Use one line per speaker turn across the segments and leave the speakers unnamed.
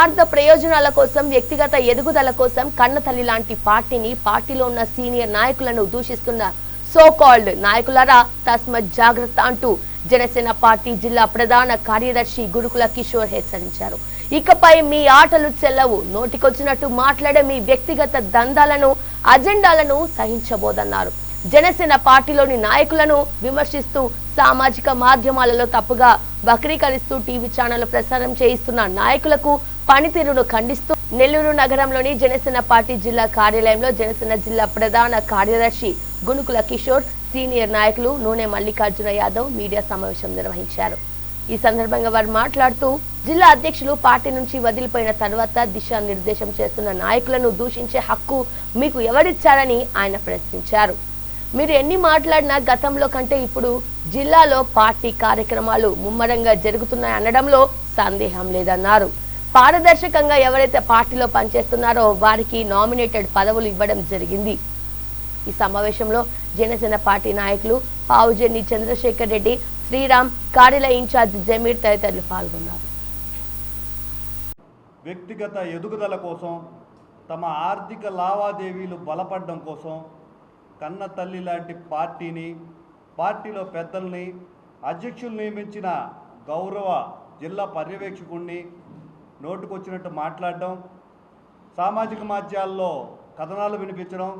స్వార్థ ప్రయోజనాల కోసం వ్యక్తిగత ఎదుగుదల కోసం కన్నతల్లి లాంటి పార్టీని పార్టీలో ఉన్న సీనియర్ నాయకులను దూషిస్తున్న సో కాల్డ్ నాయకులరా తస్మత్ జాగ్రత్త అంటూ జనసేన పార్టీ జిల్లా ప్రధాన కార్యదర్శి గురుకుల కిషోర్ హెచ్చరించారు. ఇకపై మీ ఆటలు చెల్లవు. నోటికొచ్చినట్టు మాట్లాడే మీ వ్యక్తిగత దందాలను అజెండాలను సహించబోదన్నారు. జనసేన పార్టీలోని నాయకులను విమర్శిస్తూ సామాజిక మాధ్యమాలలో తప్పుగా వక్రీకరిస్తూ టీవీ ఛానల్ ప్రసారం చేయిస్తున్న నాయకులకు పనితీరును ఖండిస్తూ నెల్లూరు నగరంలోని జనసేన పార్టీ జిల్లా కార్యాలయంలో జనసేన జిల్లా ప్రధాన కార్యదర్శి గునుకుల కిషోర్ సీనియర్ నాయకులు నూనె మల్లికార్జున యాదవ్ మీడియా సమావేశం నిర్వహించారు. ఈ సందర్భంగా వారు మాట్లాడుతూ జిల్లా అధ్యక్షులు పార్టీ నుంచి వదిలిపోయిన తర్వాత దిశా నిర్దేశం చేస్తున్న నాయకులను దూషించే హక్కు మీకు ఎవరిచ్చారని ఆయన ప్రశ్నించారు. మీరు ఎన్ని మాట్లాడినా గతంలో కంటే ఇప్పుడు జిల్లాలో పార్టీ కార్యక్రమాలు ముమ్మరంగా జరుగుతున్నాయి అనడంలో సందేహం లేదన్నారు. పారదర్శకంగా ఎవరైతే పార్టీలో పనిచేస్తున్నారో వారికి నామినేటెడ్ పదవులు ఇవ్వడం జరిగింది. ఈ సమావేశంలో జనసేన పార్టీ నాయకులు పావుజెన్ని చంద్రశేఖర్ రెడ్డి శ్రీరామ్ కార్యాలయ ఇన్ఛార్జ్ జమీర్ తదితరులు పాల్గొన్నారు.
వ్యక్తిగత ఎదుగుదల కోసం తమ ఆర్థిక లావాదేవీలు బలపడడం కోసం కన్న తల్లి లాంటి పార్టీని పార్టీలో పెద్దల్ని అధ్యక్షులు నియమించిన గౌరవ జిల్లా నోటుకొచ్చినట్టు మాట్లాడడం సామాజిక మాధ్యాల్లో కథనాలు వినిపించడం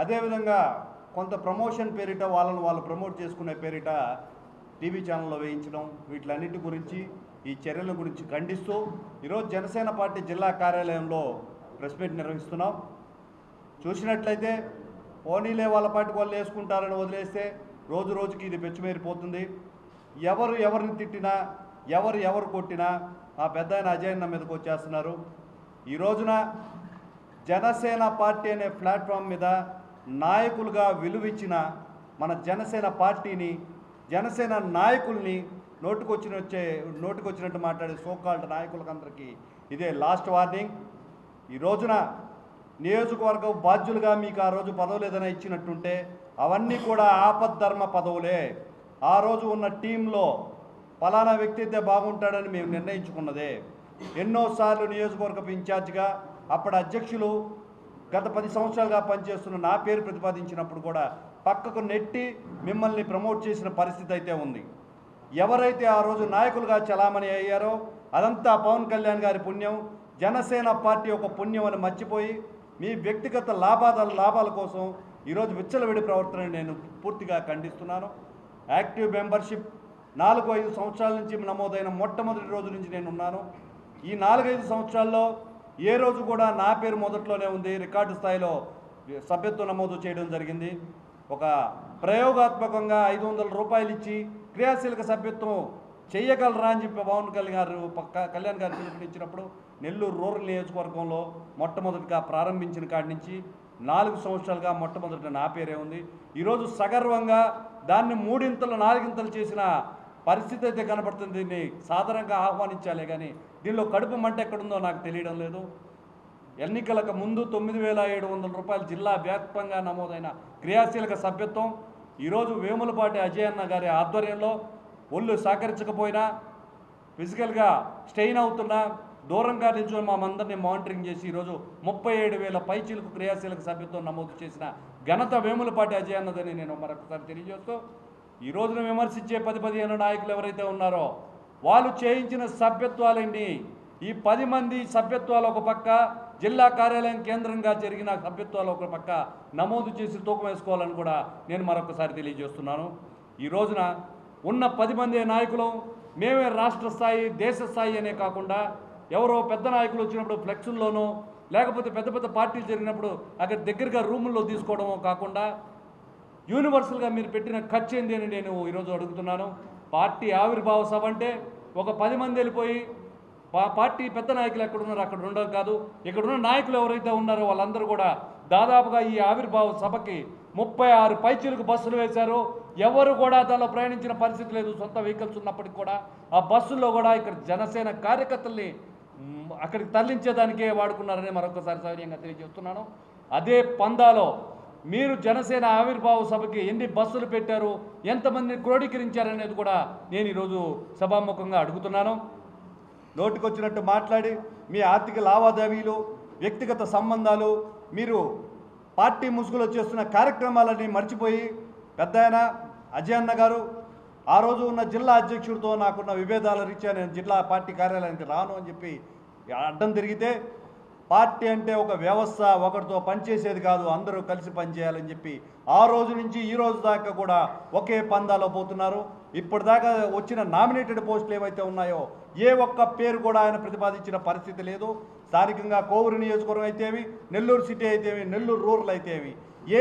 అదేవిధంగా కొంత ప్రమోషన్ పేరిట వాళ్ళని వాళ్ళు ప్రమోట్ చేసుకునే పేరిట టీవీ ఛానల్లో వేయించడం వీటిలన్నిటి గురించి ఈ చర్యల గురించి ఖండిస్తూ ఈరోజు జనసేన పార్టీ జిల్లా కార్యాలయంలో ప్రెస్ మీట్ నిర్వహిస్తున్నాం. చూసినట్లయితే పోనీలే వాళ్ళ పాటికి వాళ్ళు వేసుకుంటారని వదిలేస్తే రోజు రోజుకి ఇది పెచ్చుమేరిపోతుంది. ఎవరు ఎవరిని తిట్టినా ఎవరు ఎవరు కొట్టినా ఆ పెద్ద ఆయన అజయన్న మీదకి వచ్చేస్తున్నారు. ఈ రోజున జనసేన పార్టీ అనే ప్లాట్ఫామ్ మీద నాయకులుగా విలువిచ్చిన మన జనసేన పార్టీని జనసేన నాయకుల్ని నోటుకొచ్చిన వచ్చే నోటుకొచ్చినట్టు మాట్లాడే సోకాల్డ్ నాయకులకందరికీ ఇదే లాస్ట్ వార్నింగ్. ఈ రోజున నియోజకవర్గ బాధ్యులుగా మీకు ఆ రోజు పదవులు ఏదైనా ఇచ్చినట్టుంటే అవన్నీ కూడా ఆపద్ధర్మ పదవులే. ఆ రోజు ఉన్న టీంలో ఫలానా వ్యక్తి అయితే బాగుంటాడని మేము నిర్ణయించుకున్నదే. ఎన్నోసార్లు నియోజకవర్గపు ఇన్ఛార్జిగా అప్పటి అధ్యక్షులు గత పది సంవత్సరాలుగా పనిచేస్తున్న నా పేరు ప్రతిపాదించినప్పుడు కూడా పక్కకు నెట్టి మిమ్మల్ని ప్రమోట్ చేసిన పరిస్థితి అయితే ఉంది. ఎవరైతే ఆ రోజు నాయకులుగా చలామణి అయ్యారో అదంతా పవన్ కళ్యాణ్ గారి పుణ్యం. జనసేన పార్టీ ఒక పుణ్యం అని మర్చిపోయి మీ వ్యక్తిగత లాభాల లాభాల కోసం ఈరోజు విచ్చలవిడి ప్రవర్తన నేను పూర్తిగా ఖండిస్తున్నాను. యాక్టివ్ మెంబర్షిప్ నాలుగు ఐదు సంవత్సరాల నుంచి నమోదైన మొట్టమొదటి రోజు నుంచి నేను ఉన్నాను ఈ నాలుగైదు సంవత్సరాల్లో ఏ రోజు కూడా నా పేరు మొదట్లోనే ఉంది. రికార్డు స్థాయిలో సభ్యత్వం నమోదు చేయడం జరిగింది. ఒక ప్రయోగాత్మకంగా ఐదు వందల రూపాయలు ఇచ్చి క్రియాశీలక సభ్యత్వం చేయగలరా అని చెప్పి పవన్ కళ్యాణ్ గారు పక్క కళ్యాణ్ గారు పిలుపునిచ్చినప్పుడు నెల్లూరు రూరల్ నియోజకవర్గంలో మొట్టమొదటిగా ప్రారంభించిన కాడి నుంచి నాలుగు సంవత్సరాలుగా మొట్టమొదటి నా పేరే ఉంది. ఈరోజు సగర్వంగా దాన్ని మూడింతలు నాలుగింతలు చేసిన పరిస్థితి అయితే కనబడుతుంది దీన్ని సాధారణంగా ఆహ్వానించాలే కానీ దీనిలో కడుపు మంట ఎక్కడుందో నాకు తెలియడం లేదు. ఎన్నికలకు ముందు తొమ్మిది వేల ఏడు వందల రూపాయలు జిల్లా వ్యాప్తంగా నమోదైన క్రియాశీలక సభ్యత్వం ఈరోజు వేములపాటి అజయన్న గారి ఆధ్వర్యంలో ఒళ్ళు సహకరించకపోయినా ఫిజికల్గా స్టెయిన్ అవుతున్నా దూరంగా నిల్చొని మామందరినీ మానిటరింగ్ చేసి ఈరోజు ముప్పై ఏడు వేల పైచీలకు క్రియాశీలక సభ్యత్వం నమోదు చేసిన ఘనత వేములపాటి అజయ్ అన్నదని నేను మరొకసారి తెలియజేస్తూ ఈ రోజున విమర్శించే పది పదిహేను నాయకులు ఎవరైతే ఉన్నారో వాళ్ళు చేయించిన సభ్యత్వాలన్నీ ఈ పది మంది సభ్యత్వాలు ఒక పక్క జిల్లా కార్యాలయం కేంద్రంగా జరిగిన సభ్యత్వాలు ఒక పక్క నమోదు చేసి తూకం వేసుకోవాలని కూడా నేను మరొకసారి తెలియజేస్తున్నాను. ఈ రోజున ఉన్న పది మంది నాయకులు మేమే రాష్ట్ర స్థాయి దేశ స్థాయి అనే కాకుండా ఎవరో పెద్ద నాయకులు వచ్చినప్పుడు ఫ్లెక్సుల్లోనో లేకపోతే పెద్ద పెద్ద పార్టీలు జరిగినప్పుడు అక్కడ దగ్గరగా రూముల్లో తీసుకోవడమో కాకుండా యూనివర్సల్గా మీరు పెట్టిన ఖర్చు ఏంది అని నేను ఈరోజు అడుగుతున్నాను. పార్టీ ఆవిర్భావ సభ అంటే ఒక పది మంది వెళ్ళిపోయి పార్టీ పెద్ద నాయకులు ఎక్కడ ఉన్నారో అక్కడ ఉండడం కాదు. ఇక్కడ ఉన్న నాయకులు ఎవరైతే ఉన్నారో వాళ్ళందరూ కూడా దాదాపుగా ఈ ఆవిర్భావ సభకి ముప్పై ఆరు పైచీలకు బస్సులు వేశారు. ఎవరు కూడా దానిలో ప్రయాణించిన పరిస్థితి లేదు. సొంత వెహికల్స్ ఉన్నప్పటికీ కూడా ఆ బస్సుల్లో కూడా ఇక్కడ జనసేన కార్యకర్తల్ని అక్కడికి తరలించేదానికే వాడుకున్నారని మరొకసారి సౌర్యంగా తెలియజేస్తున్నాను. అదే పందాలో మీరు జనసేన ఆవిర్భావ సభకి ఎన్ని బస్సులు పెట్టారు ఎంతమందిని క్రోడీకరించారనేది కూడా నేను ఈరోజు సభాముఖంగా అడుగుతున్నాను. నోటికొచ్చినట్టు మాట్లాడి మీ ఆర్థిక లావాదేవీలు వ్యక్తిగత సంబంధాలు మీరు పార్టీ ముసుగులో చేస్తున్న కార్యక్రమాలన్నీ మర్చిపోయి పెద్ద ఆయన అజయ్ అన్న గారు ఆ రోజు ఉన్న జిల్లా అధ్యక్షుడితో నాకున్న విభేదాల రీత్యా నేను జిల్లా పార్టీ కార్యాలయానికి రాను అని చెప్పి అడ్డం తిరిగితే పార్టీ అంటే ఒక వ్యవస్థ ఒకరితో పనిచేసేది కాదు అందరూ కలిసి పనిచేయాలని చెప్పి ఆ రోజు నుంచి ఈ రోజు దాకా కూడా ఒకే పందాలో పోతున్నారు. ఇప్పటిదాకా వచ్చిన నామినేటెడ్ పోస్టులు ఏవైతే ఉన్నాయో ఏ ఒక్క పేరు కూడా ఆయన ప్రతిపాదించిన పరిస్థితి లేదు. స్థానికంగా కోవూరు నియోజకవర్గం అయితేవి నెల్లూరు సిటీ అయితేవి నెల్లూరు రూరల్ అయితేవి ఏ